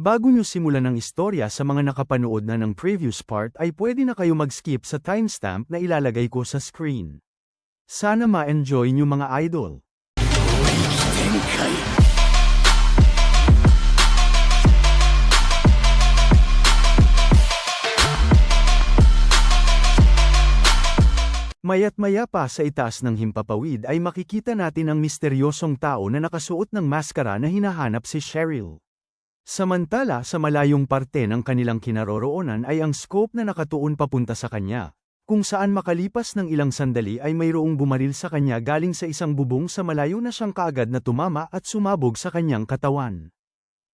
Bago nyo simulan ang istorya sa mga nakapanood na ng previous part ay pwede na kayo mag-skip sa timestamp na ilalagay ko sa screen. Sana ma-enjoy nyo mga idol. Maya't maya pa sa itaas ng himpapawid ay makikita natin ang misteryosong tao na nakasuot ng maskara na hinahanap si Cheryl. Samantala sa malayong parte ng kanilang kinaroroonan ay ang scope na nakatuon papunta sa kanya, kung saan makalipas ng ilang sandali ay mayroong bumaril sa kanya galing sa isang bubong sa malayo na siyang kaagad na tumama at sumabog sa kanyang katawan.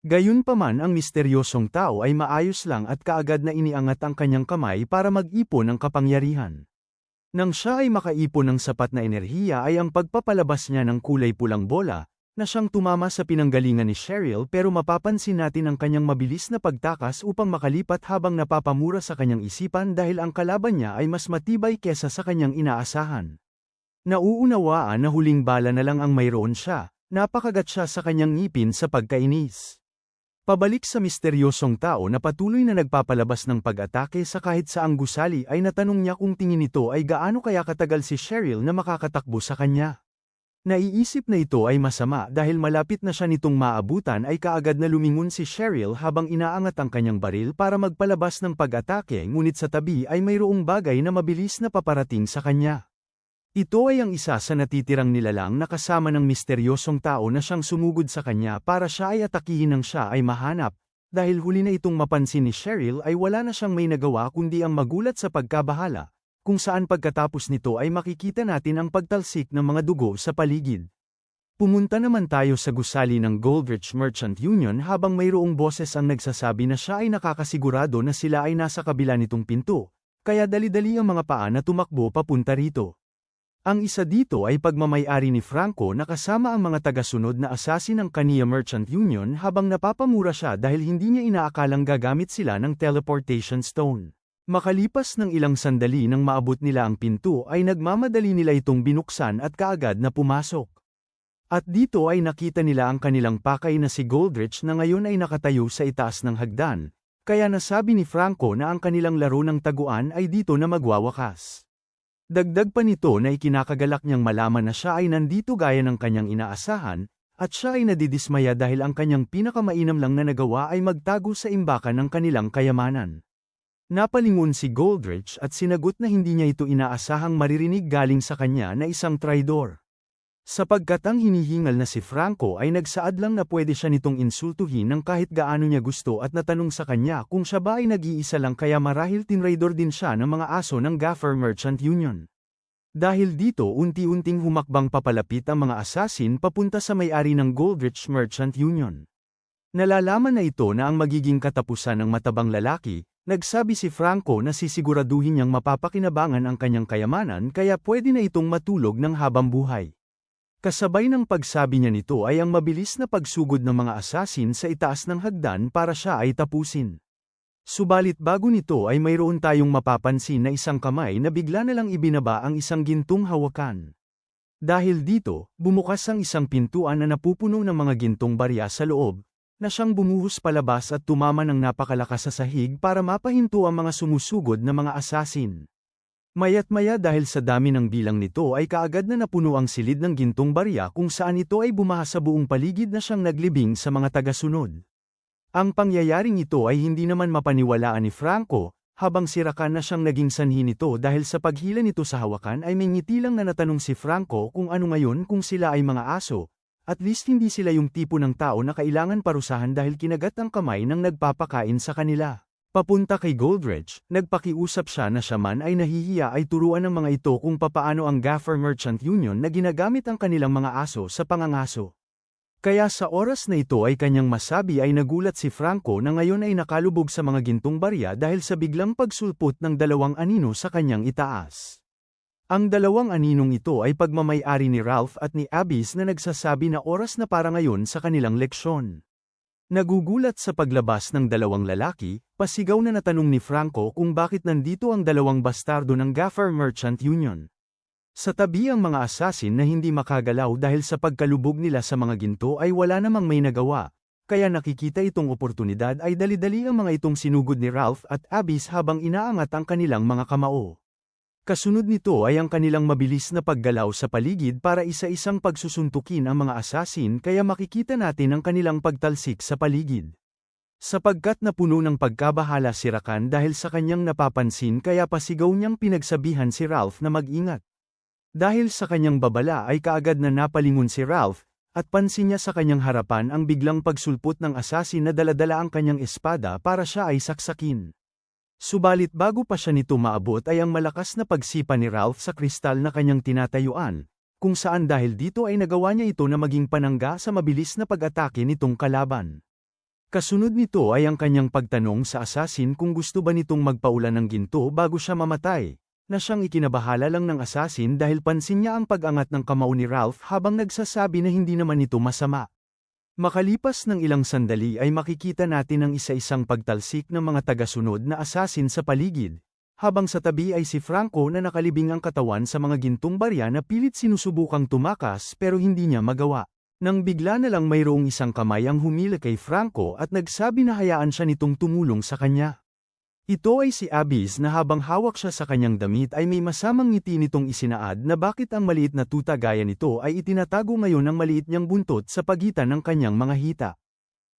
Gayunpaman ang misteryosong tao ay maayos lang at kaagad na iniangat ang kanyang kamay para mag-ipon ng kapangyarihan. Nang siya ay makaipon ng sapat na enerhiya ay ang pagpapalabas niya ng kulay pulang bola, na siyang tumama sa pinanggalingan ni Cheryl pero mapapansin natin ang kanyang mabilis na pagtakas upang makalipat habang napapamura sa kanyang isipan dahil ang kalaban niya ay mas matibay kesa sa kanyang inaasahan. Nauunawaan na huling bala na lang ang mayroon siya, napakagat siya sa kanyang ngipin sa pagkainis. Pabalik sa misteryosong tao na patuloy na nagpapalabas ng pag-atake sa kahit saang gusali ay natanong niya kung tingin nito ay gaano kaya katagal si Cheryl na makakatakbo sa kanya. Naiisip na ito ay masama dahil malapit na siya nitong maabutan ay kaagad na lumingon si Cheryl habang inaangat ang kanyang baril para magpalabas ng pag-atake ngunit sa tabi ay mayroong bagay na mabilis na paparating sa kanya. Ito ay ang isa sa natitirang nilalang na kasama ng misteryosong tao na siyang sumugod sa kanya para siya ay atakihin ng siya ay mahanap, dahil huli na itong mapansin ni Cheryl ay wala na siyang may nagawa kundi ang magulat sa pagkabahala, kung saan pagkatapos nito ay makikita natin ang pagtalsik ng mga dugo sa paligid. Pumunta naman tayo sa gusali ng Goldrich Merchant Union habang mayroong boses ang nagsasabi na siya ay nakakasigurado na sila ay nasa kabila nitong pinto, kaya dali-dali ang mga paa na tumakbo papunta rito. Ang isa dito ay pagmamayari ni Franco na kasama ang mga tagasunod na assassin ng Kania Merchant Union habang napapamura siya dahil hindi niya inaakalang gagamit sila ng teleportation stone. Makalipas ng ilang sandali nang maabot nila ang pinto ay nagmamadali nila itong binuksan at kaagad na pumasok. At dito ay nakita nila ang kanilang pakay na si Goldrich na ngayon ay nakatayo sa itaas ng hagdan, kaya nasabi ni Franco na ang kanilang laro ng taguan ay dito na magwawakas. Dagdag pa nito na ikinakagalak niyang malaman na siya ay nandito gaya ng kanyang inaasahan, at siya ay nadidismaya dahil ang kanyang pinakamainam lang na nagawa ay magtago sa imbakan ng kanilang kayamanan. Napalingon si Goldrich at sinagot na hindi niya ito inaasahang maririnig galing sa kanya na isang traidor. Sapagkat ang hinihingal na si Franco ay nagsaad lang na pwede siya nitong insultuhin ng kahit gaano niya gusto at natanong sa kanya kung siya ba ay nag-iisa lang kaya marahil tinraidor din siya ng mga aso ng Gaffer Merchant Union. Dahil dito unti-unting humakbang papalapit ang mga assassin papunta sa may-ari ng Goldrich Merchant Union. Nalalaman na ito na ang magiging katapusan ng matabang lalaki, nagsabi si Franco na sisiguraduhin niyang mapapakinabangan ang kanyang kayamanan kaya pwede na itong matulog ng habang buhay. Kasabay ng pagsabi niya nito ay ang mabilis na pagsugod ng mga asasin sa itaas ng hagdan para siya ay tapusin. Subalit bago nito ay mayroon tayong mapapansin na isang kamay na bigla na lang ibinaba ang isang gintong hawakan. Dahil dito, bumukas ang isang pintuan na napupuno ng mga gintong barya sa loob, na siyang bumuhos palabas at tumama ng napakalakas sa sahig para mapahinto ang mga sumusugod na mga asasin. Mayat maya dahil sa dami ng bilang nito ay kaagad na napuno ang silid ng gintong barya kung saan ito ay bumaha sa buong paligid na siyang naglibing sa mga tagasunod. Ang pangyayaring ito ay hindi naman mapaniwalaan ni Franco, habang sirakan na siyang naging sanhi nito dahil sa paghila nito sa hawakan ay may ngiti lang na natanong si Franco kung ano ngayon kung sila ay mga aso, at least hindi sila yung tipo ng tao na kailangan parusahan dahil kinagat ang kamay ng nagpapakain sa kanila. Papunta kay Goldrich, nagpakiusap siya na siya man ay nahihiya ay turuan ng mga ito kung papaano ang Gaffer Merchant Union na ginagamit ang kanilang mga aso sa pangangaso. Kaya sa oras na ito ay kanyang masabi ay nagulat si Franco na ngayon ay nakalubog sa mga gintong barya dahil sa biglang pagsulpot ng dalawang anino sa kanyang itaas. Ang dalawang aninong ito ay pagmamayari ni Ralph at ni Abyss na nagsasabi na oras na para ngayon sa kanilang leksyon. Nagugulat sa paglabas ng dalawang lalaki, pasigaw na natanong ni Franco kung bakit nandito ang dalawang bastardo ng Gaffer Merchant Union. Sa tabi ang mga assassin na hindi makagalaw dahil sa pagkalubog nila sa mga ginto ay wala namang may nagawa, kaya nakikita itong oportunidad ay dali-dali ang mga itong sinugod ni Ralph at Abyss habang inaangat ang kanilang mga kamao. Kasunod nito ay ang kanilang mabilis na paggalaw sa paligid para isa-isang pagsusuntukin ang mga asasin kaya makikita natin ang kanilang pagtalsik sa paligid. Sapagkat napuno ng pagkabahala si Rakan dahil sa kanyang napapansin kaya pasigaw niyang pinagsabihan si Ralph na mag-ingat. Dahil sa kanyang babala ay kaagad na napalingon si Ralph, at pansin niya sa kanyang harapan ang biglang pagsulpot ng asasin na daladala ang kanyang espada para siya ay saksakin. Subalit bago pa siya nito maabot ay ang malakas na pagsipa ni Ralph sa kristal na kanyang tinatayuan, kung saan dahil dito ay nagawa niya ito na maging panangga sa mabilis na pag-atake nitong kalaban. Kasunod nito ay ang kanyang pagtanong sa asasin kung gusto ba nitong magpaulan ng ginto bago siya mamatay, na siyang ikinabahala lang ng asasin dahil pansin niya ang pag-angat ng kamao ni Ralph habang nagsasabi na hindi naman ito masama. Makalipas ng ilang sandali ay makikita natin ang isa-isang pagtalsik ng mga tagasunod na asasin sa paligid, habang sa tabi ay si Franco na nakalibing ang katawan sa mga gintong barya na pilit sinusubukang tumakas pero hindi niya magawa. Nang bigla na lang mayroong isang kamay ang humila kay Franco at nagsabi na hayaan siya nitong tumulong sa kanya. Ito ay si Abyss na habang hawak siya sa kanyang damit ay may masamang ngiti nitong isinaad na bakit ang maliit na tuta gaya nito ay itinatago ngayon ng maliit niyang buntot sa pagitan ng kanyang mga hita.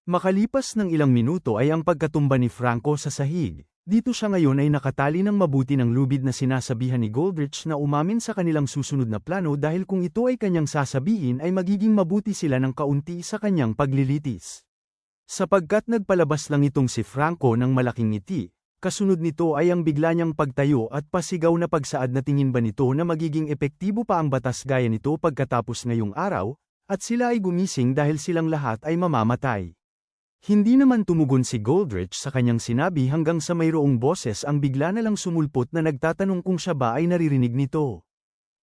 Makalipas ng ilang minuto ay ang pagkatumba ni Franco sa sahig. Dito siya ngayon ay nakatali ng mabuti ng lubid na sinasabihan ni Goldrich na umamin sa kanilang susunod na plano dahil kung ito ay kanyang sasabihin ay magiging mabuti sila ng kaunti sa kanyang paglilitis. Sapagkat nagpalabas lang itong si Franco ng malaking ngiti, Kasunod nito ay ang bigla niyang pagtayo at pasigaw na pagsaad na tingin ba nito na magiging epektibo pa ang batas gaya nito pagkatapos ngayong araw, at sila ay gumising dahil silang lahat ay mamamatay. Hindi naman tumugon si Goldrich sa kanyang sinabi hanggang sa mayroong boses ang bigla na lang sumulpot na nagtatanong kung siya ba ay naririnig nito.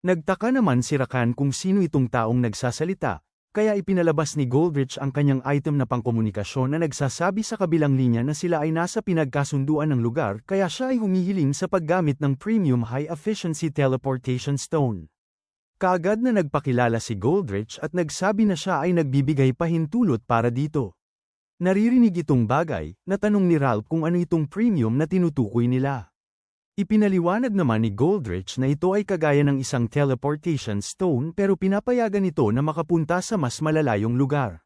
Nagtaka naman si Rakan kung sino itong taong nagsasalita, kaya ipinalabas ni Goldrich ang kanyang item na pangkomunikasyon na nagsasabi sa kabilang linya na sila ay nasa pinagkasunduan ng lugar kaya siya ay humihiling sa paggamit ng Premium High Efficiency Teleportation Stone. Kaagad na nagpakilala si Goldrich at nagsabi na siya ay nagbibigay pahintulot para dito. Naririnig itong bagay, natanong ni Ralph kung ano itong premium na tinutukoy nila. Ipinaliwanag naman ni Goldrich na ito ay kagaya ng isang teleportation stone pero pinapayagan ito na makapunta sa mas malalayong lugar.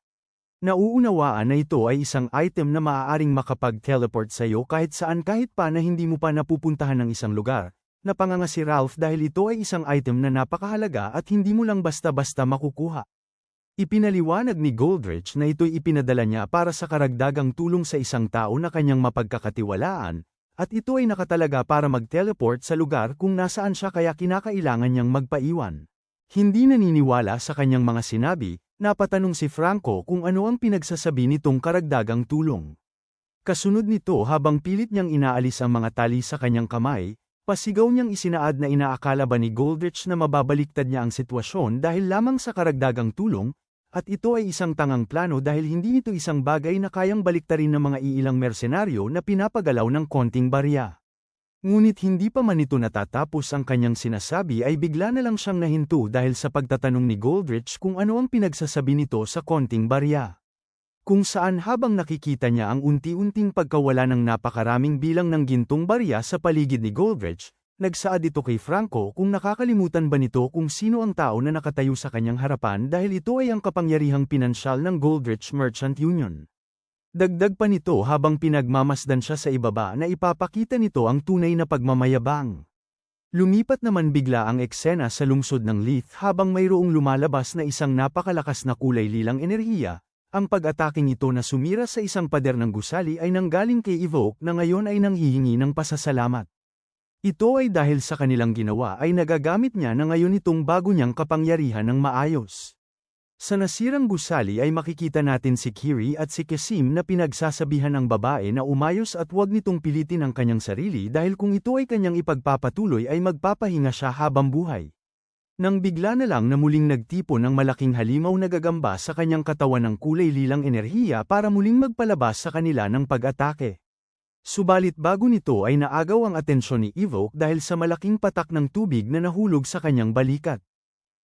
Nauunawaan na ito ay isang item na maaaring makapag-teleport sa iyo kahit saan kahit pa na hindi mo pa napupuntahan ng isang lugar. Napanganga si Ralph dahil ito ay isang item na napakahalaga at hindi mo lang basta-basta makukuha. Ipinaliwanag ni Goldrich na ito'y ipinadala niya para sa karagdagang tulong sa isang tao na kanyang mapagkakatiwalaan, at ito ay nakatalaga para mag-teleport sa lugar kung nasaan siya kaya kinakailangan niyang magpaiwan. Hindi naniniwala sa kanyang mga sinabi, napatanong si Franco kung ano ang pinagsasabi nitong karagdagang tulong. Kasunod nito habang pilit niyang inaalis ang mga tali sa kanyang kamay, pasigaw niyang isinaad na inaakala ba ni Goldrich na mababaliktad niya ang sitwasyon dahil lamang sa karagdagang tulong, at ito ay isang tangang plano dahil hindi ito isang bagay na kayang baliktarin ng mga iilang mersenaryo na pinapagalaw ng konting barya. Ngunit hindi pa man ito natatapos ang kanyang sinasabi ay bigla na lang siyang nahinto dahil sa pagtatanong ni Goldrich kung ano ang pinagsasabi nito sa konting barya. Kung saan habang nakikita niya ang unti-unting pagkawala ng napakaraming bilang ng gintong barya sa paligid ni Goldrich, Nagsaad ito kay Franco kung nakakalimutan ba nito kung sino ang tao na nakatayo sa kanyang harapan dahil ito ay ang kapangyarihang pinansyal ng Goldrich Merchant Union. Dagdag pa nito habang pinagmamasdan siya sa ibaba na ipapakita nito ang tunay na pagmamayabang. Lumipat naman bigla ang eksena sa lungsod ng Leith habang mayroong lumalabas na isang napakalakas na kulay lilang enerhiya, ang pag-ataking ito na sumira sa isang pader ng gusali ay nanggaling kay Evoke na ngayon ay nanghihingi ng pasasalamat. Ito ay dahil sa kanilang ginawa ay nagagamit niya na ngayon itong bago niyang kapangyarihan ng maayos. Sa nasirang gusali ay makikita natin si Kiri at si Kasim na pinagsasabihan ng babae na umayos at huwag nitong pilitin ang kanyang sarili dahil kung ito ay kanyang ipagpapatuloy ay magpapahinga siya habang buhay. Nang bigla na lang na muling nagtipon ng malaking halimaw na gagamba sa kanyang katawan ng kulay lilang enerhiya para muling magpalabas sa kanila ng pag-atake. Subalit bago nito ay naagaw ang atensyon ni Evoke dahil sa malaking patak ng tubig na nahulog sa kanyang balikat.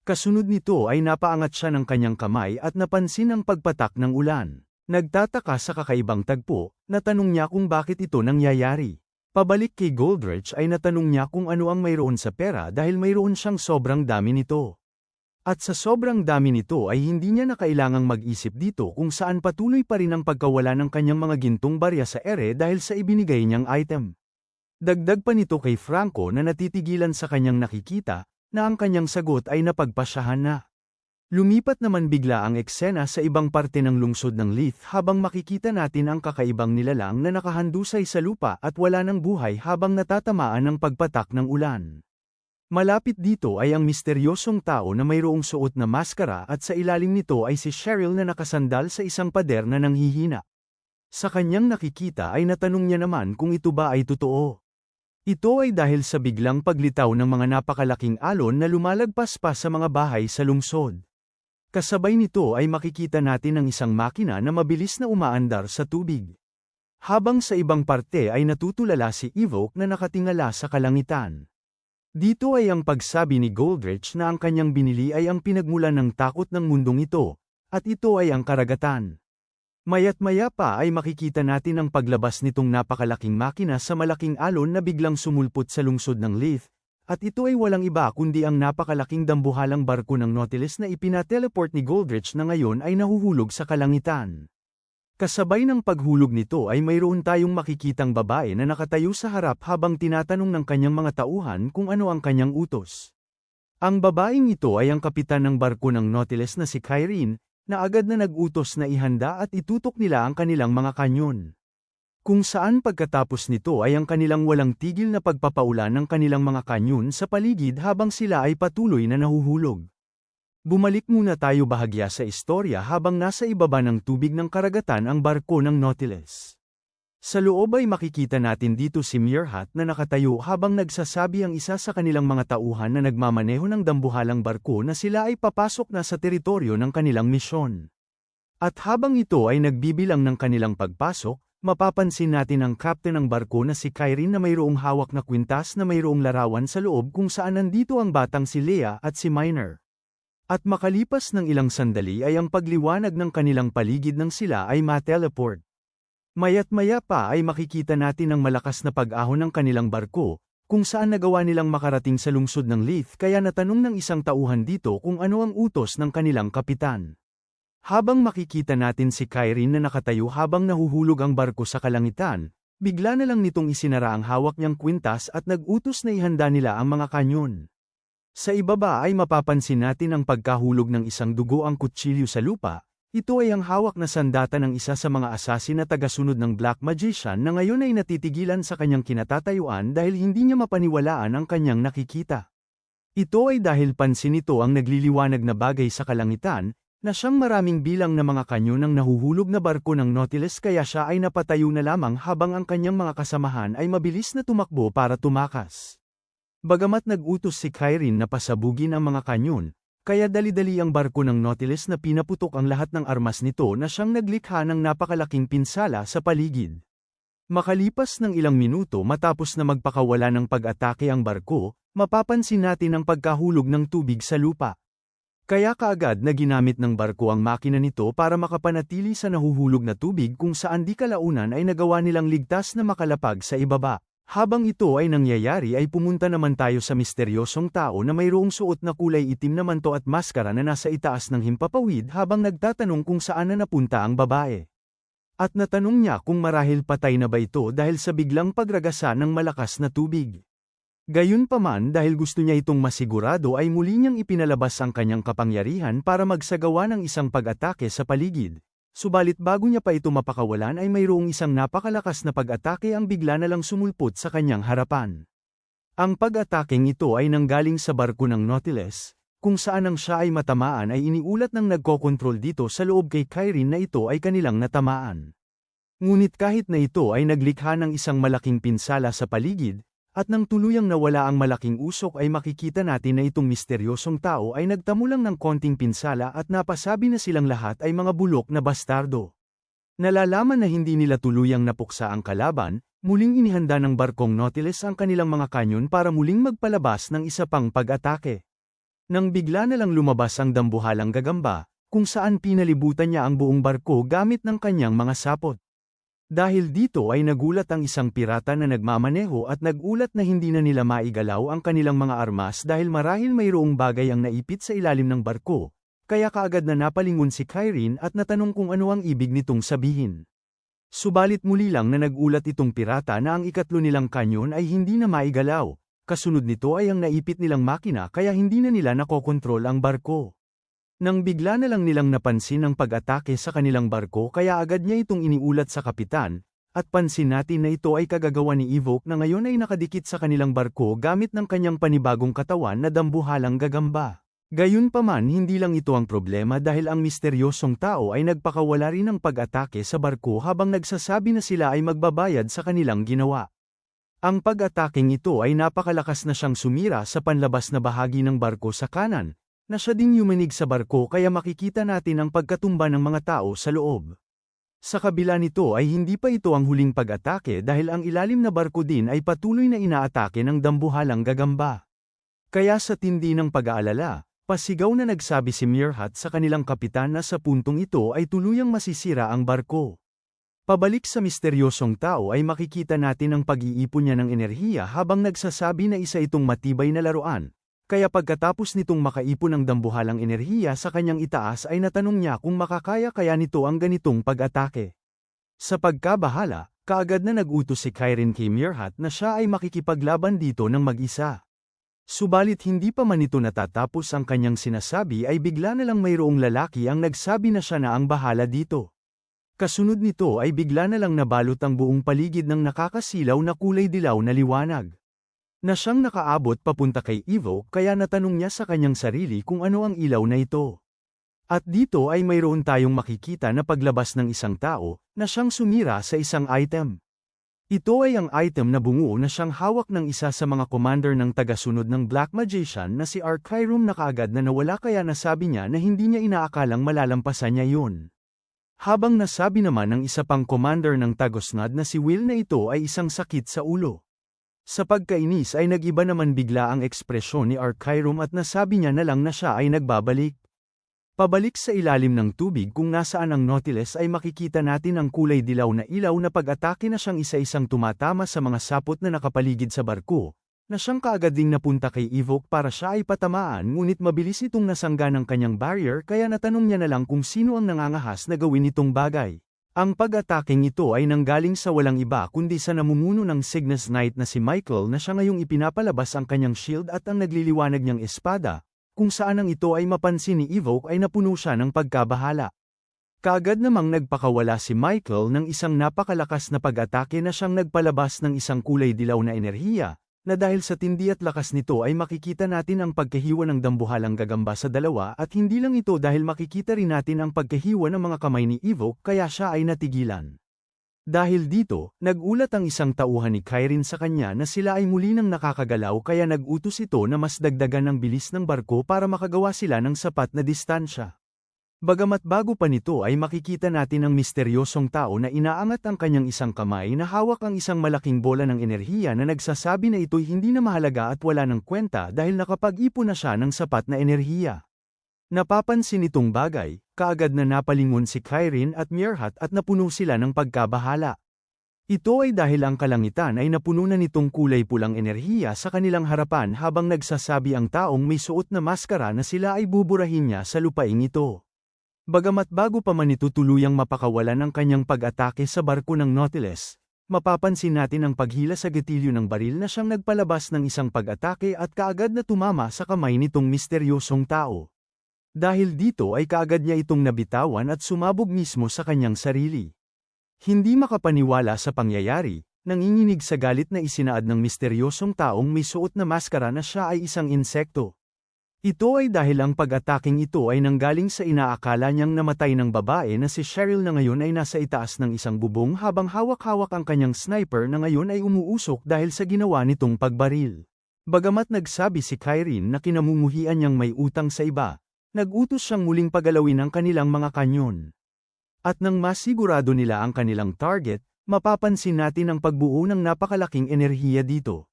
Kasunod nito ay napaangat siya ng kanyang kamay at napansin ang pagpatak ng ulan. Nagtataka sa kakaibang tagpo, natanong niya kung bakit ito nangyayari. Pabalik kay Goldrich ay natanong niya kung ano ang mayroon sa pera dahil mayroon siyang sobrang dami nito. At sa sobrang dami nito ay hindi niya na kailangang mag-isip dito kung saan patuloy pa rin ang pagkawala ng kanyang mga gintong barya sa ere dahil sa ibinigay niyang item. Dagdag pa nito kay Franco na natitigilan sa kanyang nakikita, na ang kanyang sagot ay napagpasyahan na. Lumipat naman bigla ang eksena sa ibang parte ng lungsod ng Leith habang makikita natin ang kakaibang nilalang na nakahandusay sa lupa at wala ng buhay habang natatamaan ng pagpatak ng ulan. Malapit dito ay ang misteryosong tao na mayroong suot na maskara at sa ilalim nito ay si Cheryl na nakasandal sa isang pader na nanghihina. Sa kanyang nakikita ay natanong niya naman kung ito ba ay totoo. Ito ay dahil sa biglang paglitaw ng mga napakalaking alon na lumalagpas pa sa mga bahay sa lungsod. Kasabay nito ay makikita natin ang isang makina na mabilis na umaandar sa tubig. Habang sa ibang parte ay natutulala si Evoke na nakatingala sa kalangitan. Dito ay ang pagsabi ni Goldrich na ang kanyang binili ay ang pinagmulan ng takot ng mundong ito, at ito ay ang karagatan. Mayat maya pa ay makikita natin ang paglabas nitong napakalaking makina sa malaking alon na biglang sumulpot sa lungsod ng Leith, at ito ay walang iba kundi ang napakalaking dambuhalang barko ng Nautilus na ipinateleport ni Goldrich na ngayon ay nahuhulog sa kalangitan. Kasabay ng paghulog nito ay mayroon tayong makikitang babae na nakatayo sa harap habang tinatanong ng kanyang mga tauhan kung ano ang kanyang utos. Ang babaeng ito ay ang kapitan ng barko ng Nautilus na si Kyrene, na agad na nag-utos na ihanda at itutok nila ang kanilang mga kanyon. Kung saan pagkatapos nito ay ang kanilang walang tigil na pagpapaulan ng kanilang mga kanyon sa paligid habang sila ay patuloy na nahuhulog. Bumalik muna tayo bahagya sa istorya habang nasa ibaba ng tubig ng karagatan ang barko ng Nautilus. Sa loob ay makikita natin dito si Mirhat na nakatayo habang nagsasabi ang isa sa kanilang mga tauhan na nagmamaneho ng dambuhalang barko na sila ay papasok na sa teritoryo ng kanilang misyon. At habang ito ay nagbibilang ng kanilang pagpasok, mapapansin natin ang kapten ng barko na si Kyrene na mayroong hawak na kwintas na mayroong larawan sa loob kung saan nandito ang batang si Leah at si Minor. At makalipas ng ilang sandali ay ang pagliwanag ng kanilang paligid ng sila ay mateleport. Mayat maya pa ay makikita natin ang malakas na pag-ahon ng kanilang barko, kung saan nagawa nilang makarating sa lungsod ng Leith kaya natanong ng isang tauhan dito kung ano ang utos ng kanilang kapitan. Habang makikita natin si Kyrene na nakatayo habang nahuhulog ang barko sa kalangitan, bigla na lang nitong isinara ang hawak niyang kwintas at nag-utos na ihanda nila ang mga kanyon. Sa ibaba ay mapapansin natin ang pagkahulog ng isang dugo ang kutsilyo sa lupa, ito ay ang hawak na sandata ng isa sa mga asasin na tagasunod ng Black Magician na ngayon ay natitigilan sa kanyang kinatatayuan dahil hindi niya mapaniwalaan ang kanyang nakikita. Ito ay dahil pansin nito ang nagliliwanag na bagay sa kalangitan, na siyang maraming bilang na mga kanyo ng nahuhulog na barko ng Nautilus kaya siya ay napatayo na lamang habang ang kanyang mga kasamahan ay mabilis na tumakbo para tumakas. Bagamat nag-utos si Kyrene na pasabugin ang mga kanyon, kaya dali-dali ang barko ng Nautilus na pinaputok ang lahat ng armas nito na siyang naglikha ng napakalaking pinsala sa paligid. Makalipas ng ilang minuto matapos na magpakawala ng pag-atake ang barko, mapapansin natin ang pagkahulog ng tubig sa lupa. Kaya kaagad na ginamit ng barko ang makina nito para makapanatili sa nahuhulog na tubig kung saan di kalaunan ay nagawa nilang ligtas na makalapag sa ibaba. Habang ito ay nangyayari ay pumunta naman tayo sa misteryosong tao na mayroong suot na kulay itim na manto at maskara na nasa itaas ng himpapawid habang nagtatanong kung saan na napunta ang babae. At natanong niya kung marahil patay na ba ito dahil sa biglang pagragasa ng malakas na tubig. Gayunpaman dahil gusto niya itong masigurado ay muli niyang ipinalabas ang kanyang kapangyarihan para magsagawa ng isang pag-atake sa paligid. Subalit bago niya pa ito mapakawalan ay mayroong isang napakalakas na pag-atake ang bigla na lang sumulpot sa kanyang harapan. Ang pag-ataking ito ay nanggaling sa barko ng Nautilus, kung saan ang siya ay matamaan ay iniulat ng nagkokontrol dito sa loob kay Kyrene na ito ay kanilang natamaan. Ngunit kahit na ito ay naglikha ng isang malaking pinsala sa paligid, at nang tuluyang nawala ang malaking usok ay makikita natin na itong misteryosong tao ay nagtamo lang ng konting pinsala at napasabi na silang lahat ay mga bulok na bastardo. Nalalaman na hindi nila tuluyang napuksa ang kalaban, muling inihanda ng barkong Nautilus ang kanilang mga kanyon para muling magpalabas ng isa pang pag-atake. Nang bigla na lang lumabas ang dambuhalang gagamba, kung saan pinalibutan niya ang buong barko gamit ng kanyang mga sapot. Dahil dito ay nagulat ang isang pirata na nagmamaneho at nagulat na hindi na nila maigalaw ang kanilang mga armas dahil marahil mayroong bagay ang naipit sa ilalim ng barko, kaya kaagad na napalingon si Kyrene at natanong kung ano ang ibig nitong sabihin. Subalit muli lang na nagulat itong pirata na ang ikatlo nilang kanyon ay hindi na maigalaw, kasunod nito ay ang naipit nilang makina kaya hindi na nila nakokontrol ang barko. Nang bigla na lang nilang napansin ang pag-atake sa kanilang barko kaya agad niya itong iniulat sa kapitan, at pansin natin na ito ay kagagawa ni Evoke na ngayon ay nakadikit sa kanilang barko gamit ng kanyang panibagong katawan na dambuhalang gagamba. Gayunpaman hindi lang ito ang problema dahil ang misteryosong tao ay nagpakawala rin ng pag-atake sa barko habang nagsasabi na sila ay magbabayad sa kanilang ginawa. Ang pag-ataking ito ay napakalakas na siyang sumira sa panlabas na bahagi ng barko sa kanan, na siya ding yumanig sa barko kaya makikita natin ang pagkatumba ng mga tao sa loob. Sa kabila nito ay hindi pa ito ang huling pag-atake dahil ang ilalim na barko din ay patuloy na inaatake ng dambuhalang gagamba. Kaya sa tindi ng pag-aalala, pasigaw na nagsabi si Mirhat sa kanilang kapitan na sa puntong ito ay tuluyang masisira ang barko. Pabalik sa misteryosong tao ay makikita natin ang pag-iipon niya ng enerhiya habang nagsasabi na isa itong matibay na laruan, kaya pagkatapos nitong makaipon ng dambuhalang enerhiya sa kanyang itaas ay natanong niya kung makakaya kaya nito ang ganitong pag-atake. Sa pagkabahala, kaagad na nag-utos si Kyrene kay Mirhat na siya ay makikipaglaban dito ng mag-isa. Subalit hindi pa man ito natatapos ang kanyang sinasabi ay bigla na lang mayroong lalaki ang nagsabi na siya na ang bahala dito. Kasunod nito ay bigla na lang nabalot ang buong paligid ng nakakasilaw na kulay dilaw na liwanag na siyang nakaabot papunta kay Evo kaya natanong niya sa kanyang sarili kung ano ang ilaw na ito. At dito ay mayroon tayong makikita na paglabas ng isang tao, na siyang sumira sa isang item. Ito ay ang item na bungo na siyang hawak ng isa sa mga commander ng tagasunod ng Black Magician na si Archirum na kaagad na nawala kaya nasabi niya na hindi niya inaakalang malalampasan niya yun. Habang nasabi naman ng isa pang commander ng Tagosnad na si Will na ito ay isang sakit sa ulo. Sa pagkainis ay nagiba naman bigla ang ekspresyon ni Archirum at nasabi niya na lang na siya ay nagbabalik. Pabalik sa ilalim ng tubig kung nasaan ang Nautilus ay makikita natin ang kulay dilaw na ilaw na pag-atake na siyang isa-isang tumatama sa mga sapot na nakapaligid sa barko, na siyang kaagad ding napunta kay Evoke para siya ay patamaan ngunit mabilis itong nasangga ng kanyang barrier kaya natanong niya na lang kung sino ang nangangahas na gawin itong bagay. Ang pag-ataking ito ay nanggaling sa walang iba kundi sa namumuno ng Cygnus Knight na si Michael na siya ngayong ipinapalabas ang kanyang shield at ang nagliliwanag niyang espada, kung saan ang ito ay mapansin ni Evoke ay napuno siya ng pagkabahala. Kaagad namang nagpakawala si Michael ng isang napakalakas na pag-atake na siyang nagpalabas ng isang kulay dilaw na enerhiya, na dahil sa tindi at lakas nito ay makikita natin ang pagkahiwa ng dambuhalang gagamba sa dalawa at hindi lang ito dahil makikita rin natin ang pagkahiwa ng mga kamay ni Evoke kaya siya ay natigilan. Dahil dito, nagulat ang isang tauhan ni Kyrene sa kanya na sila ay muli nang nakakagalaw kaya nag-utos ito na mas dagdagan ng bilis ng barko para makagawa sila ng sapat na distansya. Bagamat bago pa nito ay makikita natin ang misteryosong tao na inaangat ang kanyang isang kamay na hawak ang isang malaking bola ng enerhiya na nagsasabi na ito'y hindi na mahalaga at wala ng kwenta dahil nakapag-ipon na siya ng sapat na enerhiya. Napapansin itong bagay, kaagad na napalingon si Kyrene at Mirhat at napuno sila ng pagkabahala. Ito ay dahil ang kalangitan ay napuno na nitong kulay pulang enerhiya sa kanilang harapan habang nagsasabi ang taong may suot na maskara na sila ay buburahin niya sa lupaing ito. Bagamat bago pa man ito tuluyang mapakawalan ng kanyang pag-atake sa barko ng Nautilus, mapapansin natin ang paghila sa gatilyo ng baril na siyang nagpalabas ng isang pag-atake at kaagad na tumama sa kamay nitong misteryosong tao. Dahil dito ay kaagad niya itong nabitawan at sumabog mismo sa kanyang sarili. Hindi makapaniwala sa pangyayari, nanginginig sa galit na isinaad ng misteryosong taong may suot na maskara na siya ay isang insekto. Ito ay dahil ang pag-ataking ito ay nanggaling sa inaakala niyang namatay ng babae na si Cheryl na ngayon ay nasa itaas ng isang bubong habang hawak-hawak ang kanyang sniper na ngayon ay umuusok dahil sa ginawa nitong pagbaril. Bagamat nagsabi si Kyrene na kinamumuhian niyang may utang sa iba, nag-utos siyang muling pagalawin ang kanilang mga kanyon. At nang masigurado nila ang kanilang target, mapapansin natin ang pagbuo ng napakalaking enerhiya dito.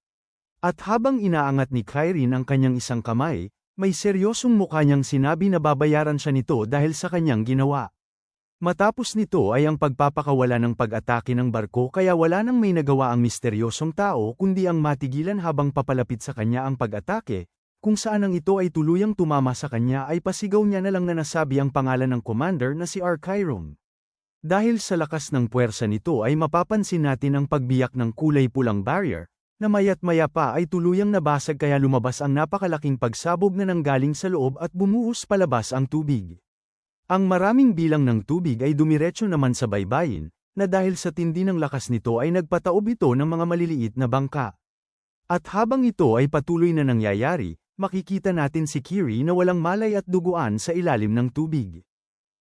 At habang inaangat ni Kyrene ang kanyang isang kamay, May seryosong mukha niyang sinabi na babayaran siya nito dahil sa kanyang ginawa. Matapos nito ay ang pagpapakawala ng pag-atake ng barko kaya wala nang may nagawa ang misteryosong tao kundi ang matigilan habang papalapit sa kanya ang pag-atake, kung saan ang ito ay tuluyang tumama sa kanya ay pasigaw niya na lang na nasabi ang pangalan ng commander na si Archiron. Dahil sa lakas ng puwersa nito ay mapapansin natin ang pagbiyak ng kulay pulang barrier, na mayat maya pa ay tuluyang nabasag kaya lumabas ang napakalaking pagsabog na nanggaling sa loob at bumuhos palabas ang tubig. Ang maraming bilang ng tubig ay dumiretso naman sa baybayin, na dahil sa tindi ng lakas nito ay nagpataob ito ng mga maliliit na bangka. At habang ito ay patuloy na nangyayari, makikita natin si Kiri na walang malay at duguan sa ilalim ng tubig.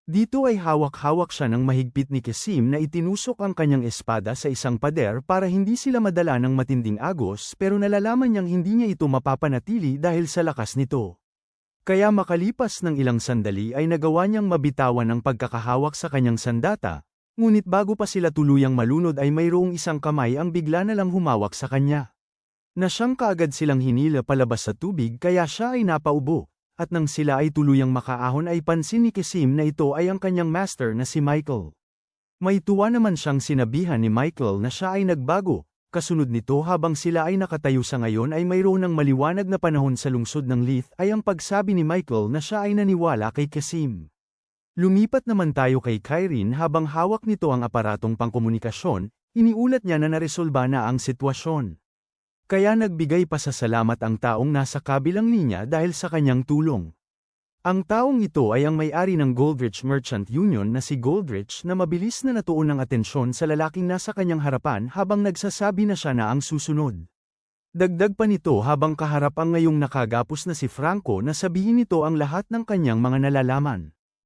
Dito ay hawak-hawak siya ng mahigpit ni Kasim na itinusok ang kanyang espada sa isang pader para hindi sila madala ng matinding agos pero nalalaman niyang hindi niya ito mapapanatili dahil sa lakas nito. Kaya makalipas ng ilang sandali ay nagawa niyang mabitawan ang pagkakahawak sa kanyang sandata, ngunit bago pa sila tuluyang malunod ay mayroong isang kamay ang bigla na lang humawak sa kanya. Na siyang kaagad silang hinila palabas sa tubig kaya siya ay napaubo at nang sila ay tuluyang makaahon ay pansin ni Kasim na ito ay ang kanyang master na si Michael. May tuwa naman siyang sinabihan ni Michael na siya ay nagbago, kasunod nito habang sila ay nakatayo sa ngayon ay mayroon ng maliwanag na panahon sa lungsod ng Leith ay ang pagsabi ni Michael na siya ay naniwala kay Kasim. Lumipat naman tayo kay Kyrene habang hawak nito ang aparatong pangkomunikasyon, iniulat niya na naresolba na ang sitwasyon. Kaya nagbigay pa sa salamat ang taong nasa kabilang linya dahil sa kanyang tulong. Ang taong ito ay ang may-ari ng Goldrich Merchant Union na si Goldrich na mabilis na natuon ng atensyon sa lalaking nasa kanyang harapan habang nagsasabi na siya na ang susunod. Dagdag pa nito habang kaharap ang ngayong nakagapos na si Franco na sabihin nito ang lahat ng kanyang mga nalalaman.